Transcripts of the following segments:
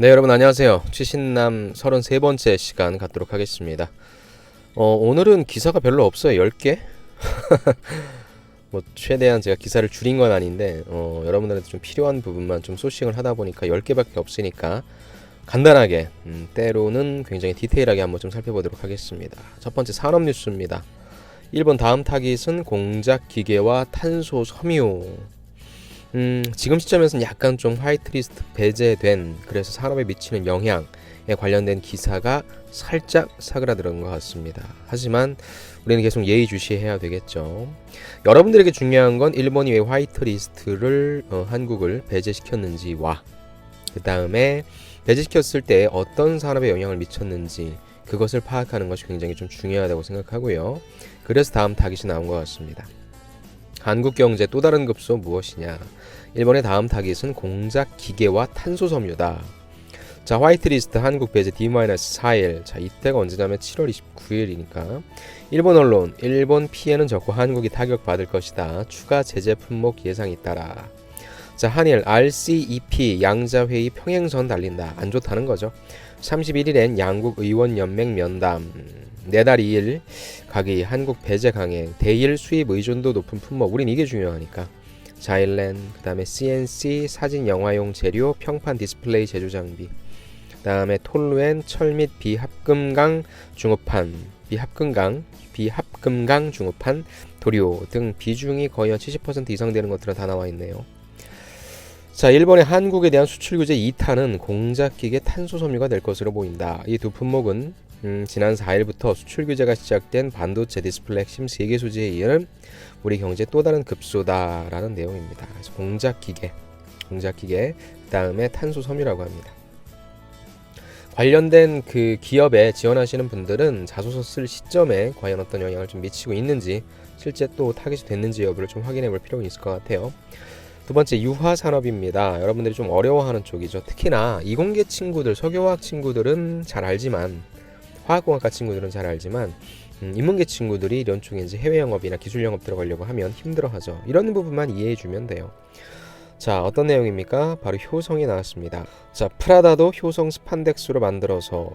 네, 여러분 안녕하세요. 최신남 33번째 시간 갖도록 하겠습니다. 어, 오늘은 기사가 별로 없어요. 10개? 뭐 최대한 제가 기사를 줄인 건 아닌데 어, 여러분들한테 좀 필요한 부분만 좀 소싱을 하다 보니까 10개밖에 없으니까 간단하게 음, 때로는 굉장히 디테일하게 한번 좀 살펴보도록 하겠습니다. 첫 번째 산업 뉴스입니다. 일본 다음 타깃은 공작 기계와 탄소 섬유 음, 지금 시점에서는 약간 좀 화이트리스트 배제된 그래서 산업에 미치는 영향에 관련된 기사가 살짝 사그라들은 것 같습니다. 하지만 우리는 계속 예의주시해야 되겠죠. 여러분들에게 중요한 건 일본이 왜 화이트리스트를 어, 한국을 배제시켰는지와 그 다음에 배제시켰을 때 어떤 산업에 영향을 미쳤는지 그것을 파악하는 것이 굉장히 좀 중요하다고 생각하고요. 그래서 다음 타깃이 나온 것 같습니다. 한국 경제 또 다른 급소 무엇이냐? 일본의 다음 타깃은 공작 기계와 탄소 섬유다. 자, 화이트리스트 한국 배제 D-4일. 자, 이때가 언제냐면 7월 29일이니까. 일본 언론, 일본 피해는 적고 한국이 타격받을 것이다. 추가 제재 품목 예상이 따라. 자, 한일 RCEP 양자회의 평행선 달린다. 안 좋다는 거죠. 31일엔 양국 의원 연맹 면담. 내달 2일 가기 한국 배제 강행 대일 수입 의존도 높은 품목 우린 이게 중요하니까 자일렌 그 다음에 CNC 사진 영화용 재료 평판 디스플레이 제조 장비 그 다음에 톨루엔 철 및 비합금강 중업판 비합금강 비합금강 중업판 도료 등 비중이 거의 한 70% 이상 되는 것들은 다 나와 있네요. 자, 일본의 한국에 대한 수출 규제 2탄은 공작기계 탄소 섬유가 될 것으로 보인다. 이 두 품목은 음, 지난 4일부터 수출 규제가 시작된 반도체 디스플레이 핵심 세계 소지에 이은 우리 경제 또 다른 급소다라는 내용입니다. 그래서 공작 기계, 공작 기계, 그 다음에 탄소 섬유라고 합니다. 관련된 그 기업에 지원하시는 분들은 자소서 쓸 시점에 과연 어떤 영향을 좀 미치고 있는지 실제 또 타깃이 됐는지 여부를 좀 확인해 볼 필요가 있을 것 같아요. 두 번째 유화 산업입니다. 여러분들이 좀 어려워하는 쪽이죠. 특히나 이공계 친구들, 석유화학 친구들은 잘 알지만 화학공학과 친구들은 잘 알지만 음, 인문계 친구들이 이런 이제 해외 영업이나 기술 영업 들어가려고 하면 힘들어하죠. 이런 부분만 이해해 주면 돼요. 자, 어떤 내용입니까? 바로 효성이 나왔습니다. 자, 프라다도 효성 스판덱스로 만들어서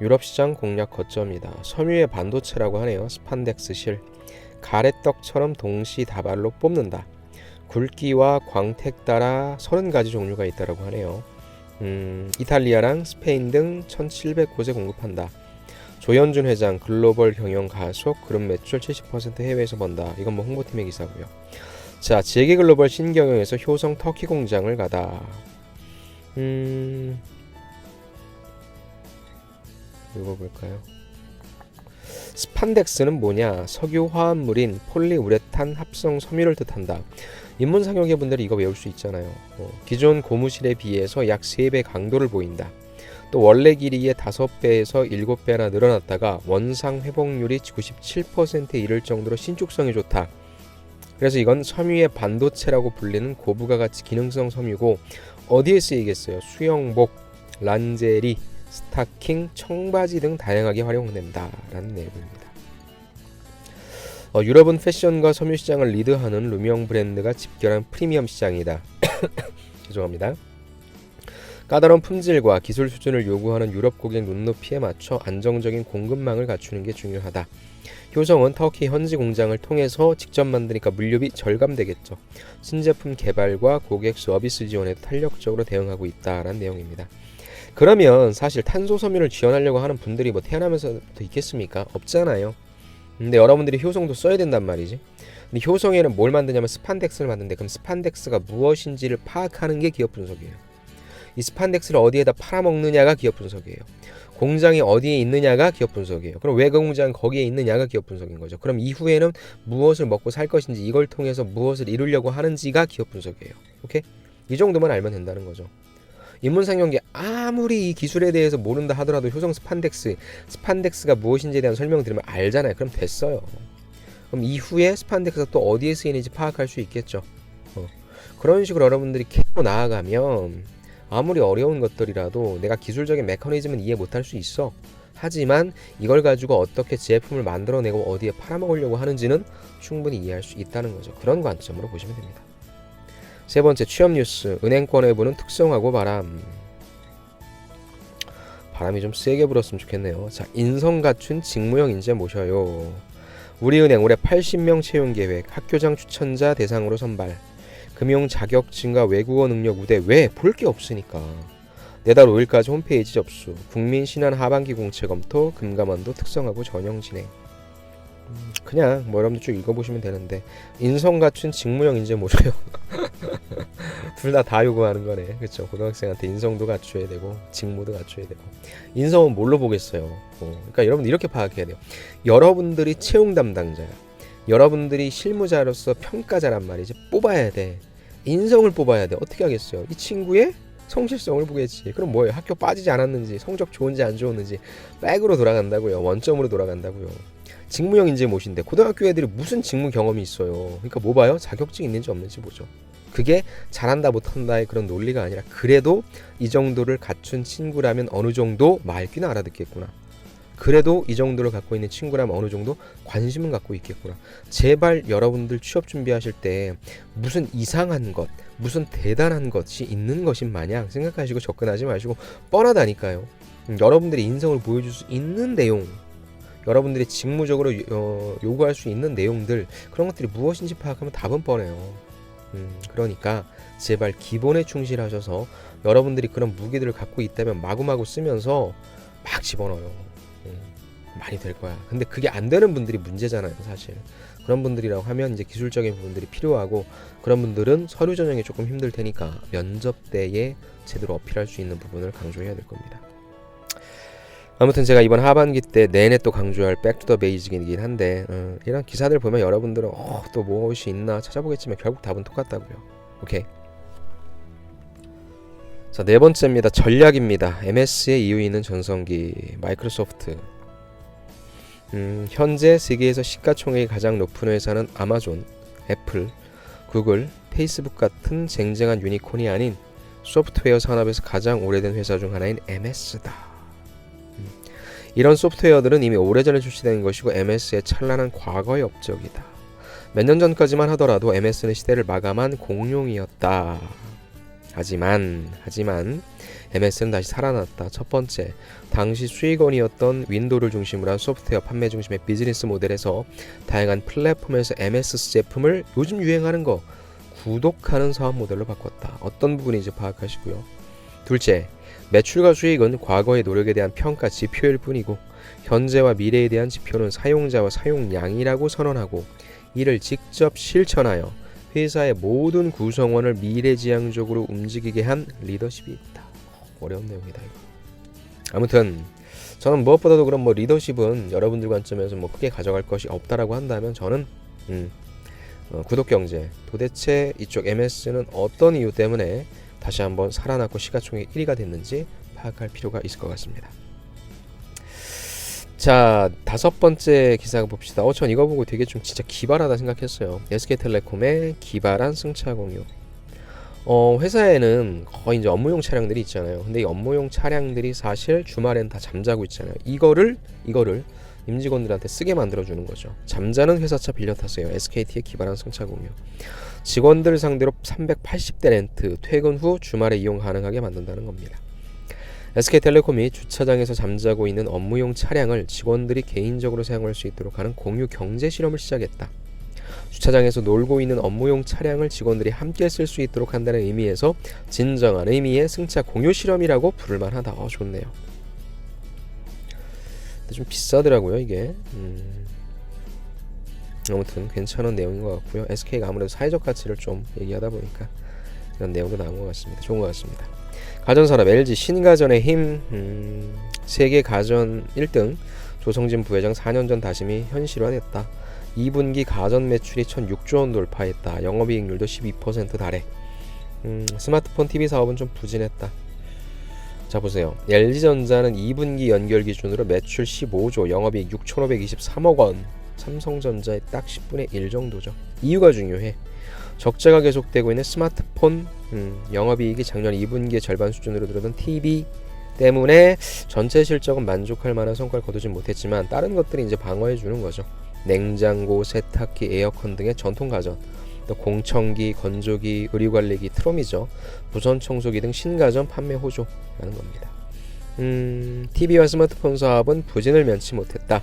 유럽 시장 공략 거점이다. 섬유의 반도체라고 하네요. 스판덱스 실. 가래떡처럼 동시다발로 뽑는다. 굵기와 광택 따라 30가지 종류가 있다라고 하네요. 음, 이탈리아랑 스페인 등 1,700곳에 공급한다. 조현준 회장 글로벌 경영 가속 그룹 매출 70% 해외에서 번다. 이건 뭐 홍보팀의 기사고요. 자, 재계 글로벌 신경영에서 효성 터키 공장을 가다. 음. 읽어볼까요? 스판덱스는 뭐냐? 석유 화합물인 폴리우레탄 합성 섬유를 뜻한다. 인문상용계 분들이 이거 외울 수 있잖아요. 어, 기존 고무실에 비해서 약 3배 강도를 보인다. 또 원래 길이의 5배에서 7배나 늘어났다가 원상 회복률이 97%에 이를 정도로 신축성이 좋다. 그래서 이건 섬유의 반도체라고 불리는 고부가 가치 기능성 섬유고 어디에 쓰이겠어요? 수영복, 란제리, 스타킹, 청바지 등 다양하게 활용된다라는 내용입니다. 어, 유럽은 패션과 섬유 시장을 리드하는 루명 브랜드가 집결한 프리미엄 시장이다. 죄송합니다. 까다로운 품질과 기술 수준을 요구하는 유럽 고객 눈높이에 맞춰 안정적인 공급망을 갖추는 게 중요하다. 효성은 터키 현지 공장을 통해서 직접 만드니까 물류비 절감되겠죠. 신제품 개발과 고객 서비스 지원에도 탄력적으로 대응하고 있다라는 내용입니다. 그러면 사실 탄소 섬유를 지원하려고 하는 분들이 뭐 태어나면서부터 있겠습니까? 없잖아요. 근데 여러분들이 효성도 써야 된단 말이지. 근데 효성에는 뭘 만드냐면 스판덱스를 만드는데 그럼 스판덱스가 무엇인지를 파악하는 게 기업 분석이에요. 이 스판덱스를 어디에다 팔아먹느냐가 기업 분석이에요. 공장이 어디에 있느냐가 기업 분석이에요. 그럼 왜그 공장이 거기에 있느냐가 기업 분석인 거죠. 그럼 이후에는 무엇을 먹고 살 것인지 이걸 통해서 무엇을 이루려고 하는지가 기업 분석이에요. 오케이? 이 정도만 알면 된다는 거죠. 인문상 경계 아무리 이 기술에 대해서 모른다 하더라도 효성 스판덱스, 스판덱스가 무엇인지에 대한 설명을 들으면 알잖아요. 그럼 됐어요. 그럼 이후에 스판덱스가 또 어디에 쓰이는지 파악할 수 있겠죠. 어. 그런 식으로 여러분들이 캐고 나아가면 아무리 어려운 것들이라도 내가 기술적인 메커니즘은 이해 못할 수 있어. 하지만 이걸 가지고 어떻게 제품을 만들어내고 어디에 팔아먹으려고 하는지는 충분히 이해할 수 있다는 거죠. 그런 관점으로 보시면 됩니다. 세 번째 취업 뉴스 은행권 외부는 특성하고 바람 바람이 좀 세게 불었으면 좋겠네요. 자, 인성 갖춘 직무형 인재 모셔요. 우리은행 올해 80명 채용 계획, 학교장 추천자 대상으로 선발. 금융 자격증과 외국어 능력 우대 왜 볼 게 없으니까. 내달 5일까지 홈페이지 접수. 국민 신한 하반기 공채 검토, 금감원도 특성하고 전형 진행. 음, 그냥 뭐 여러분들 쭉 읽어보시면 되는데 인성 갖춘 직무형 인재 모셔요. 둘다다 요구하는 거네. 그렇죠. 고등학생한테 인성도 갖춰야 되고 직무도 갖춰야 되고. 인성은 뭘로 보겠어요? 어, 그러니까 여러분 이렇게 파악해야 돼요. 여러분들이 채용 담당자야. 여러분들이 실무자로서 평가자란 말이지. 뽑아야 돼. 인성을 뽑아야 돼. 어떻게 하겠어요? 이 친구의 성실성을 보겠지. 그럼 뭐예요? 학교 빠지지 않았는지, 성적 좋은지 안 좋은지 백으로 돌아간다고요. 원점으로 돌아간다고요. 직무형 인재 모신데 고등학교 애들이 무슨 직무 경험이 있어요. 그러니까 뭐 봐요? 자격증 있는지 없는지 보죠. 그게 잘한다 못한다의 그런 논리가 아니라 그래도 이 정도를 갖춘 친구라면 어느 정도 말귀는 알아듣겠구나. 그래도 이 정도를 갖고 있는 친구라면 어느 정도 관심은 갖고 있겠구나. 제발 여러분들 취업 준비하실 때 무슨 이상한 것, 무슨 대단한 것이 있는 것인 마냥 생각하시고 접근하지 마시고 뻔하다니까요. 음, 여러분들의 인성을 보여줄 수 있는 내용, 여러분들이 직무적으로 어, 요구할 수 있는 내용들 그런 것들이 무엇인지 파악하면 답은 뻔해요. 음, 그러니까 제발 기본에 충실하셔서 여러분들이 그런 무기들을 갖고 있다면 마구마구 쓰면서 막 집어넣어요. 음, 많이 될 거야. 근데 그게 안 되는 분들이 문제잖아요, 사실. 그런 분들이라고 하면 이제 기술적인 부분들이 필요하고 그런 분들은 서류 전형이 조금 힘들 테니까 면접 때에 제대로 어필할 수 있는 부분을 강조해야 될 겁니다. 아무튼 제가 이번 하반기 때 내내 또 강조할 백투더 베이직이긴 한데 어, 이런 기사들 보면 여러분들은 어, 또 무엇이 있나 찾아보겠지만 결국 답은 똑같다고요. 오케이. 자, 네 번째입니다. 전략입니다. MS의 이유 있는 전성기 마이크로소프트. 음, 현재 세계에서 시가총액이 가장 높은 회사는 아마존, 애플, 구글, 페이스북 같은 쟁쟁한 유니콘이 아닌 소프트웨어 산업에서 가장 오래된 회사 중 하나인 MS다. 음, 이런 소프트웨어들은 이미 오래전에 출시된 것이고 MS의 찬란한 과거의 업적이다. 몇 년 전까지만 하더라도 MS는 시대를 마감한 공룡이었다. 하지만 하지만 MS는 다시 살아났다. 첫 번째, 당시 수익원이었던 윈도우를 중심으로 한 소프트웨어 판매 중심의 비즈니스 모델에서 다양한 플랫폼에서 MS 제품을 요즘 유행하는 거 구독하는 사업 모델로 바꿨다. 어떤 부분인지 파악하시고요. 둘째, 매출과 수익은 과거의 노력에 대한 평가 지표일 뿐이고 현재와 미래에 대한 지표는 사용자와 사용량이라고 선언하고 이를 직접 실천하여 회사의 모든 구성원을 미래지향적으로 움직이게 한 리더십이 있다. 어려운 내용이다. 아무튼 저는 무엇보다도 그런 뭐 리더십은 여러분들 관점에서 뭐 크게 가져갈 것이 없다라고 한다면 저는 음, 어, 구독 경제 도대체 이쪽 MS는 어떤 이유 때문에 다시 한번 살아났고 시가총액 1위가 됐는지 파악할 필요가 있을 것 같습니다. 자 다섯 번째 기사 봅시다. 어전 이거 보고 되게 좀 진짜 기발하다 생각했어요. SK텔레콤의 기발한 승차 공유. 어 회사에는 거의 이제 업무용 차량들이 있잖아요. 근데 이 업무용 차량들이 사실 주말엔 다 잠자고 있잖아요. 이거를 이거를 임직원들한테 쓰게 만들어 주는 거죠. 잠자는 회사차 빌려 타세요. SKT의 기발한 승차 공유. 직원들 상대로 380대 렌트 퇴근 후 주말에 이용 가능하게 만든다는 겁니다. SK텔레콤이 주차장에서 잠자고 있는 업무용 차량을 직원들이 개인적으로 사용할 수 있도록 하는 공유 경제 실험을 시작했다. 주차장에서 놀고 있는 업무용 차량을 직원들이 함께 쓸 수 있도록 한다는 의미에서 진정한 의미의 승차 공유 실험이라고 부를만 하다. 어, 좋네요. 근데 좀 비싸더라고요 이게. 음. 아무튼 괜찮은 내용인 것 같고요. SK가 아무래도 사회적 가치를 좀 얘기하다 보니까 이런 내용도 나온 것 같습니다. 좋은 것 같습니다. 가전산업 LG 신가전의 힘 음, 세계 가전 1등 조성진 부회장 4년 전 다짐이 현실화됐다. 2분기 가전 매출이 1,006조 원 돌파했다. 영업이익률도 12% 달해. 음, 스마트폰 TV 사업은 좀 부진했다. 자 보세요. LG전자는 2분기 연결 기준으로 매출 15조, 영업이익 6,523억 원. 삼성전자의 딱 10분의 1 정도죠. 이유가 중요해. 적자가 계속되고 있는 스마트폰 음, 영업이익이 작년 2분기의 절반 수준으로 늘어든 TV 때문에 전체 실적은 만족할 만한 성과를 거두진 못했지만 다른 것들이 이제 방어해 주는 거죠. 냉장고, 세탁기, 에어컨 등의 전통 가전, 또 공청기, 건조기, 의류관리기, 트롬이죠. 무선 청소기 등 신가전 판매 호조라는 겁니다. 음, TV와 스마트폰 사업은 부진을 면치 못했다.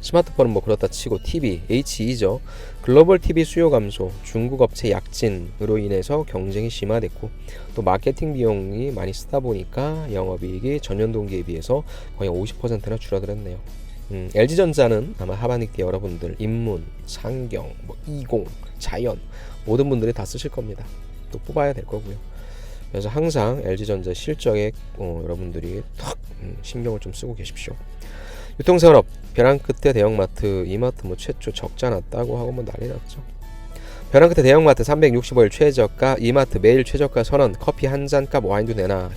스마트폰은 뭐 그렇다 치고 TV, HE죠. 글로벌 TV 수요 감소, 중국 업체 약진으로 인해서 경쟁이 심화됐고 또 마케팅 비용이 많이 쓰다 보니까 영업이익이 전년 동기에 비해서 거의 50%나 줄어들었네요. 음, LG전자는 아마 하반기 때 여러분들 인문, 상경, 뭐 이공, 자연 모든 분들이 다 쓰실 겁니다. 또 뽑아야 될 거고요. 그래서 항상 LG전자 실적에 어, 여러분들이 탁 음, 신경을 좀 쓰고 계십시오. 유통산업 벼랑 끝에 대형마트 이마트 뭐 최초 적자 났다고 하고 뭐 난리 났죠. 벼랑 끝에 대형마트 365일 최저가 이마트 매일 최저가 선언 커피 한 잔값 와인도 야,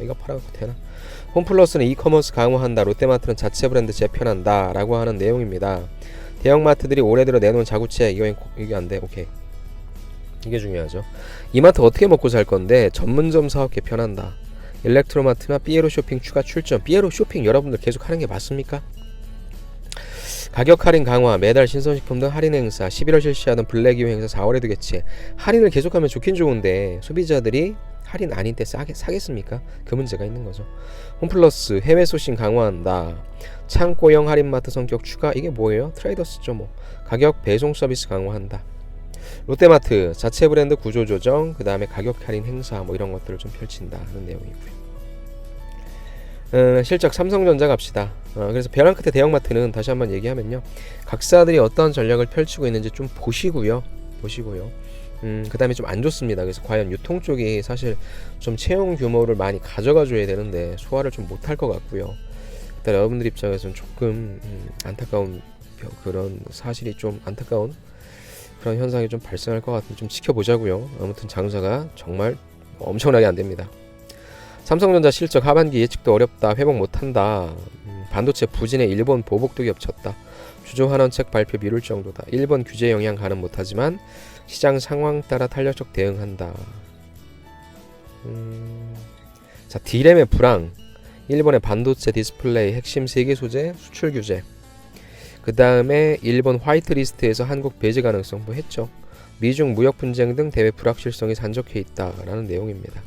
이거 팔아갖고 되나 홈플러스는 이커머스 강화한다. 롯데마트는 자체 브랜드 재편한다. 라고 하는 내용입니다. 대형마트들이 올해 들어 내놓은 자구책 이거 이게 안 돼. 오케이. 이게 중요하죠. 이마트 어떻게 먹고 살 건데 전문점 사업 개편한다. 일렉트로마트나 삐에로 쇼핑 추가 출전. 삐에로 쇼핑 여러분들 계속 하는 게 맞습니까? 가격 할인 강화, 매달 신선식품 등 할인 행사, 11월 실시하던 블랙 이후 행사 4월에도 개최. 할인을 계속하면 좋긴 좋은데 소비자들이 할인 아닌 때 싸게 사겠습니까? 그 문제가 있는 거죠. 홈플러스 해외 소싱 강화한다. 창고형 할인마트 성격 추가 이게 뭐예요? 트레이더스죠 뭐. 가격 배송 서비스 강화한다. 롯데마트 자체 브랜드 구조 조정, 그 다음에 가격 할인 행사 뭐 이런 것들을 좀 펼친다 하는 내용이고요. 음, 실적 삼성전자 갑시다. 어, 그래서 벼랑 끝에 대형마트는 다시 한번 얘기하면요, 각사들이 어떤 전략을 펼치고 있는지 좀 보시고요, 보시고요. 음, 그 다음에 좀 안 좋습니다. 그래서 과연 유통 쪽이 사실 좀 채용 규모를 많이 가져가 줘야 되는데 소화를 좀 못할 것 같고요. 일단 여러분들 입장에서는 조금 음, 안타까운 그런 사실이 좀 안타까운 그런 현상이 좀 발생할 것 같은데 좀 지켜보자고요. 아무튼 장사가 정말 엄청나게 안 됩니다. 삼성전자 실적 하반기 예측도 어렵다. 회복 못한다. 음, 반도체 부진에 일본 보복도 겹쳤다. 주조 환원책 발표 미룰 정도다. 일본 규제 영향 가는 못하지만 시장 상황 따라 탄력적 대응한다. 음, 자 디램의 불황. 일본의 반도체 디스플레이 핵심 세계 소재 수출 규제. 그 다음에 일본 화이트리스트에서 한국 배제 가능성 뭐 했죠. 미중 무역 분쟁 등 대외 불확실성이 산적해 있다라는 내용입니다.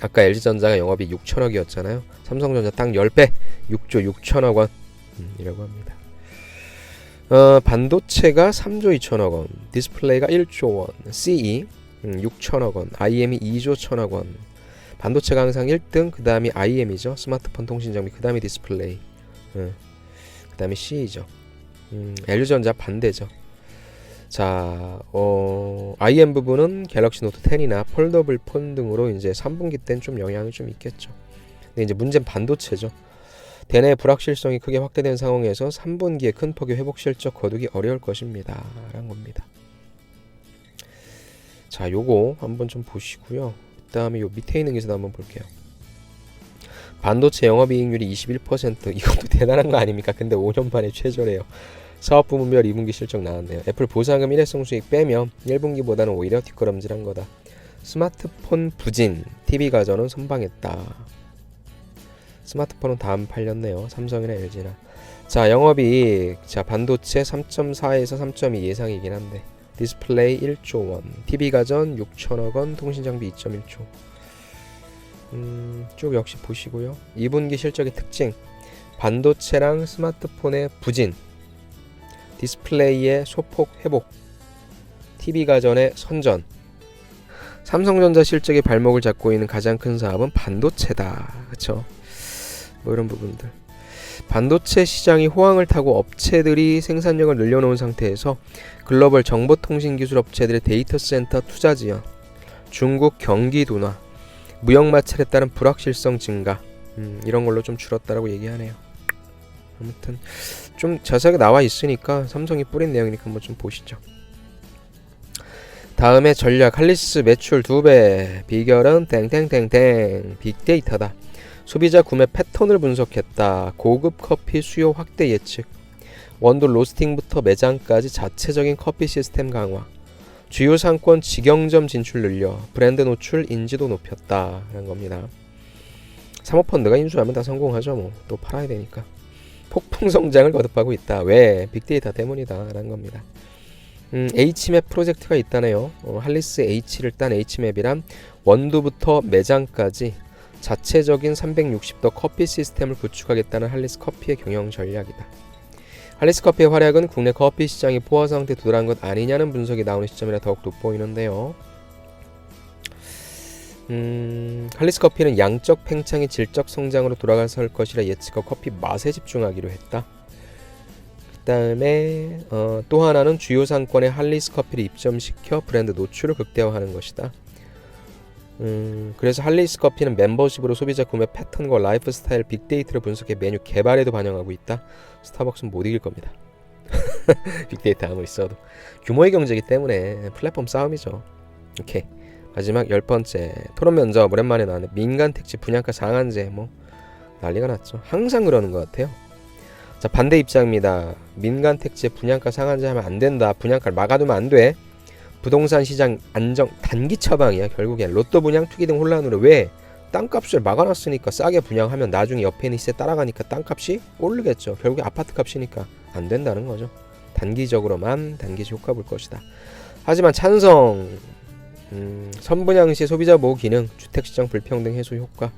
아까 LG전자가 영업이 6천억이었잖아요. 삼성전자 딱 10배 6조 6천억 원이라고 합니다. 어, 반도체가 3조 2천억 원, 디스플레이가 1조 원, CE 음, 6천억 원, IM이 2조 1천억 원. 반도체가 항상 1등, 그 다음이 IM이죠. 스마트폰 통신 장비, 그 다음이 디스플레이, 음, 그 다음이 CE죠. 음, LG전자 반대죠. 자, 어, IM 부분은 갤럭시 노트 10이나 폴더블 폰 등으로 이제 3분기 때는 좀 영향이 좀 있겠죠. 근데 이제 문제는 반도체죠. 대내 불확실성이 크게 확대된 상황에서 3분기에 큰 폭의 회복 실적 거두기 어려울 것입니다. 라는 겁니다. 자, 요거 한번 좀 보시고요. 그다음에 요 밑에 있는 기사도 한번 볼게요. 반도체 영업이익률이 21% 이것도 대단한 거 아닙니까? 근데 5년 만에 최저래요. 사업 부문별 2분기 실적 나왔네요. 애플 보상금 일회성 수익 빼면 1분기보다는 오히려 뒷걸음질한 거다. 스마트폰 부진, TV 가전은 선방했다. 스마트폰은 다음 팔렸네요. 삼성이나 LG나. 자, 영업이익. 자, 반도체 3.4에서 3.2 예상이긴 한데. 디스플레이 1조 원, TV 가전 6천억 원, 통신 장비 2.1조. 음, 쭉 역시 보시고요. 2분기 실적의 특징. 반도체랑 스마트폰의 부진. 디스플레이의 소폭 회복. TV 가전의 선전. 삼성전자 실적의 발목을 잡고 있는 가장 큰 사업은 반도체다. 그렇죠? 뭐 이런 부분들. 반도체 시장이 호황을 타고 업체들이 생산력을 늘려놓은 상태에서 글로벌 정보통신기술 업체들의 데이터 센터 투자 지연, 중국 경기 둔화, 무역 마찰에 따른 불확실성 증가 음, 이런 걸로 좀 줄었다라고 얘기하네요. 아무튼 좀 자세하게 나와 있으니까 삼성이 뿌린 내용이니까 한번 좀 보시죠. 다음에 전략 할리스 매출 2배 비결은 땡땡땡땡 빅데이터다. 소비자 구매 패턴을 분석했다. 고급 커피 수요 확대 예측. 원두 로스팅부터 매장까지 자체적인 커피 시스템 강화. 주요 상권 직영점 진출 늘려 브랜드 노출 인지도 높였다. 라는 겁니다. 사모펀드가 인수하면 다 성공하죠. 뭐 또 팔아야 되니까. 폭풍 성장을 거듭하고 있다. 왜? 빅데이터 때문이다. 라는 겁니다. 음, H맵 프로젝트가 있다네요. 어, 할리스 H를 딴 H맵이란 원두부터 매장까지 자체적인 360도 커피 시스템을 구축하겠다는 할리스 커피의 경영 전략이다. 할리스 커피의 활약은 국내 커피 시장이 포화 상태 도달한 것 아니냐는 분석이 나오는 시점이라 더욱 돋보이는데요. 음, 할리스 커피는 양적 팽창이 질적 성장으로 돌아갈 것이라 예측하고 커피 맛에 집중하기로 했다. 그다음에 어, 또 하나는 주요 상권에 할리스 커피를 입점시켜 브랜드 노출을 극대화하는 것이다. 음, 그래서 할리스 커피는 멤버십으로 소비자 구매 패턴과 라이프 스타일 빅데이터를 분석해 메뉴 개발에도 반영하고 있다. 스타벅스는 못 이길 겁니다. 빅데이터 아무 있어도 규모의 경제이기 때문에 플랫폼 싸움이죠. 오케이. 마지막 열 번째 토론 면접 오랜만에 나왔네. 민간 택지 분양가 상한제 뭐 난리가 났죠. 항상 그러는 것 같아요. 자 반대 입장입니다. 민간 택지 분양가 상한제 하면 안 된다. 분양가를 막아두면 안 돼. 부동산 시장 안정 단기 처방이야. 결국엔 로또 분양 투기 등 혼란으로 왜 땅값을 막아놨으니까 싸게 분양하면 나중에 옆에 있는 시세 따라가니까 땅값이 오르겠죠. 결국에 아파트 값이니까 안 된다는 거죠. 단기적으로만 단기적 효과 볼 것이다. 하지만 찬성 음, 선분양 시 소비자 보호 기능, 주택시장 불평등 해소 효과.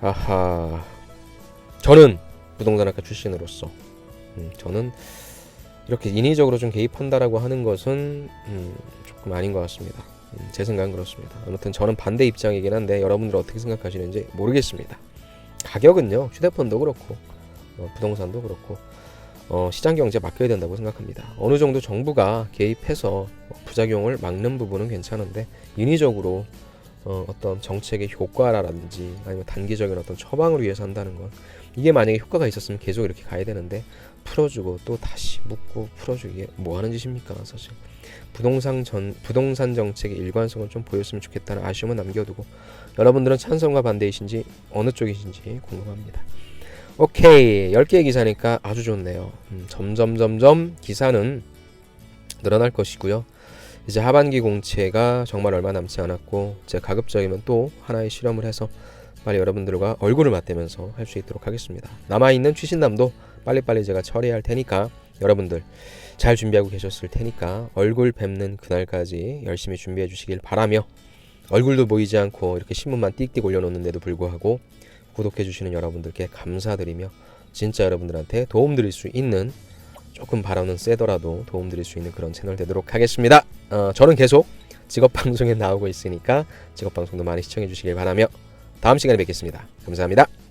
아하. 저는 부동산학과 출신으로서 음, 저는 이렇게 인위적으로 좀 개입한다라고 하는 것은 음, 조금 아닌 것 같습니다. 음, 제 생각은 그렇습니다. 아무튼 저는 반대 입장이긴 한데 여러분들 어떻게 생각하시는지 모르겠습니다. 가격은요 휴대폰도 그렇고 어, 부동산도 그렇고 어, 시장 경제에 맡겨야 된다고 생각합니다. 어느 정도 정부가 개입해서 부작용을 막는 부분은 괜찮은데 인위적으로 어, 어떤 정책의 효과라든지 아니면 단기적인 어떤 처방을 위해서 한다는 건 이게 만약에 효과가 있었으면 계속 이렇게 가야 되는데 풀어주고 또 다시 묻고 풀어주기 이게 뭐 하는 짓입니까 사실. 부동산 전 부동산 정책의 일관성을 좀 보였으면 좋겠다는 아쉬움은 남겨두고 여러분들은 찬성과 반대이신지 어느 쪽이신지 궁금합니다. 오케이. 10개의 기사니까 아주 좋네요. 음, 점점 점점 기사는 늘어날 것이고요 이제 하반기 공채가 정말 얼마 남지 않았고 제가 가급적이면 또 하나의 실험을 해서 빨리 여러분들과 얼굴을 맞대면서 할 수 있도록 하겠습니다. 남아있는 취신남도 빨리빨리 제가 처리할 테니까 여러분들 잘 준비하고 계셨을 테니까 얼굴 뵙는 그날까지 열심히 준비해 주시길 바라며 얼굴도 보이지 않고 이렇게 신문만 띡띡 올려놓는데도 불구하고 구독해 주시는 여러분들께 감사드리며 진짜 여러분들한테 도움 드릴 수 있는 조금 발언은 세더라도 도움 드릴 수 있는 그런 채널 되도록 하겠습니다. 어, 저는 계속 직업 방송에 나오고 있으니까 직업 방송도 많이 시청해 주시길 바라며 다음 시간에 뵙겠습니다. 감사합니다.